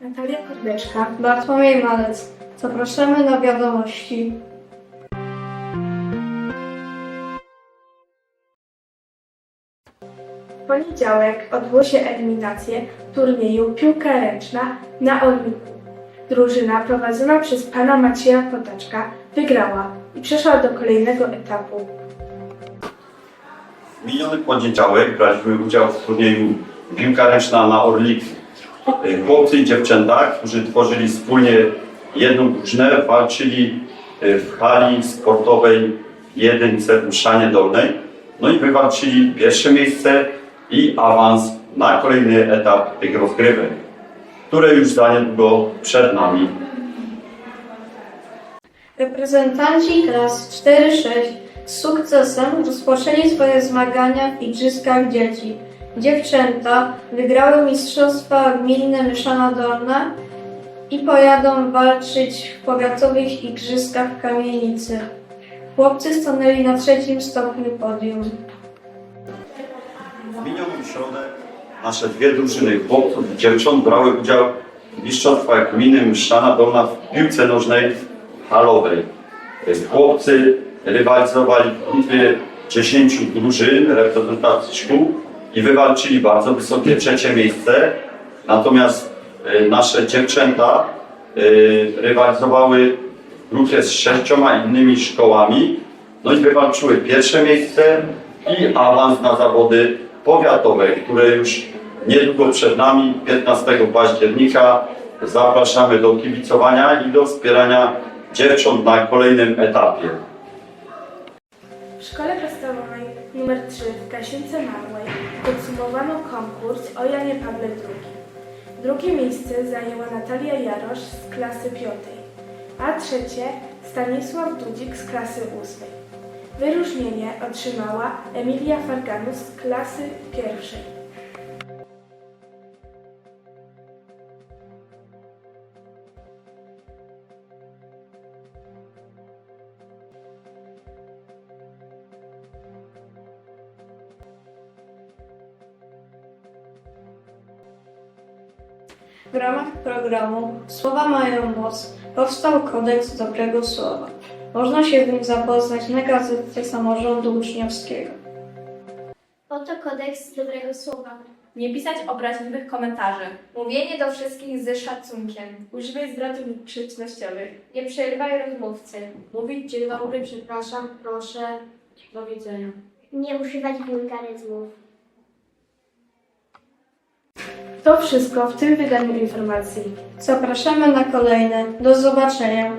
Natalia Kordeczka, Bartłomiej Malec. Zapraszamy na wiadomości. W poniedziałek odbyło się eliminacje turnieju Piłka Ręczna na Orliku. Drużyna prowadzona przez pana Macieja Kotaczka wygrała i przeszła do kolejnego etapu. W miniony poniedziałek braliśmy udział w turnieju Piłka Ręczna na Orliku. Chłopcy i dziewczęta, którzy tworzyli wspólnie jedną drużynę, walczyli y, w hali sportowej 1C w Mszanie Dolnej. No i wywalczyli pierwsze miejsce i awans na kolejny etap tych rozgrywek, które już za niedługo przed nami. Reprezentanci klas 4-6 z sukcesem rozpoczęli swoje zmagania w Igrzyskach Dzieci. Dziewczęta wygrały Mistrzostwa Gminne Myszana Dolna i pojadą walczyć w powiatowych Igrzyskach w Kamienicy. Chłopcy stanęli na trzecim stopniu podium. W minioną środę nasze dwie drużyny chłopców i dziewcząt brały udział w mistrzostwach gminy Mszana Dolna w piłce nożnej halowej. Chłopcy rywalizowali w grupie 10 drużyn reprezentacji szkół i wywalczyli bardzo wysokie trzecie miejsce. Natomiast e, nasze dziewczęta e, rywalizowały grupie z sześcioma innymi szkołami, no i wywalczyły pierwsze miejsce i awans na zawody powiatowe, które już niedługo przed nami, 15 października. Zapraszamy do kibicowania i do wspierania dziewcząt na kolejnym etapie. Podstawowej nr 3 w Kasience Małej podsumowano konkurs o Janie Pawle II. Drugie miejsce zajęła Natalia Jarosz z klasy piątej, a trzecie Stanisław Dudzik z klasy ósmej. Wyróżnienie otrzymała Emilia Farganus z klasy pierwszej. W ramach programu Słowa mają moc powstał kodeks dobrego słowa. Można się w nim zapoznać na gazecie samorządu uczniowskiego. Oto kodeks dobrego słowa. Nie pisać obraźliwych komentarzy. Mówienie do wszystkich ze szacunkiem. Używaj zwrotów grzecznościowych. Nie przerywaj rozmówcy. Mówić dzień dobry, przepraszam, proszę, do widzenia. Nie używać wulgaryzmów. To wszystko w tym wydaniu informacji. Zapraszamy na kolejne. Do zobaczenia.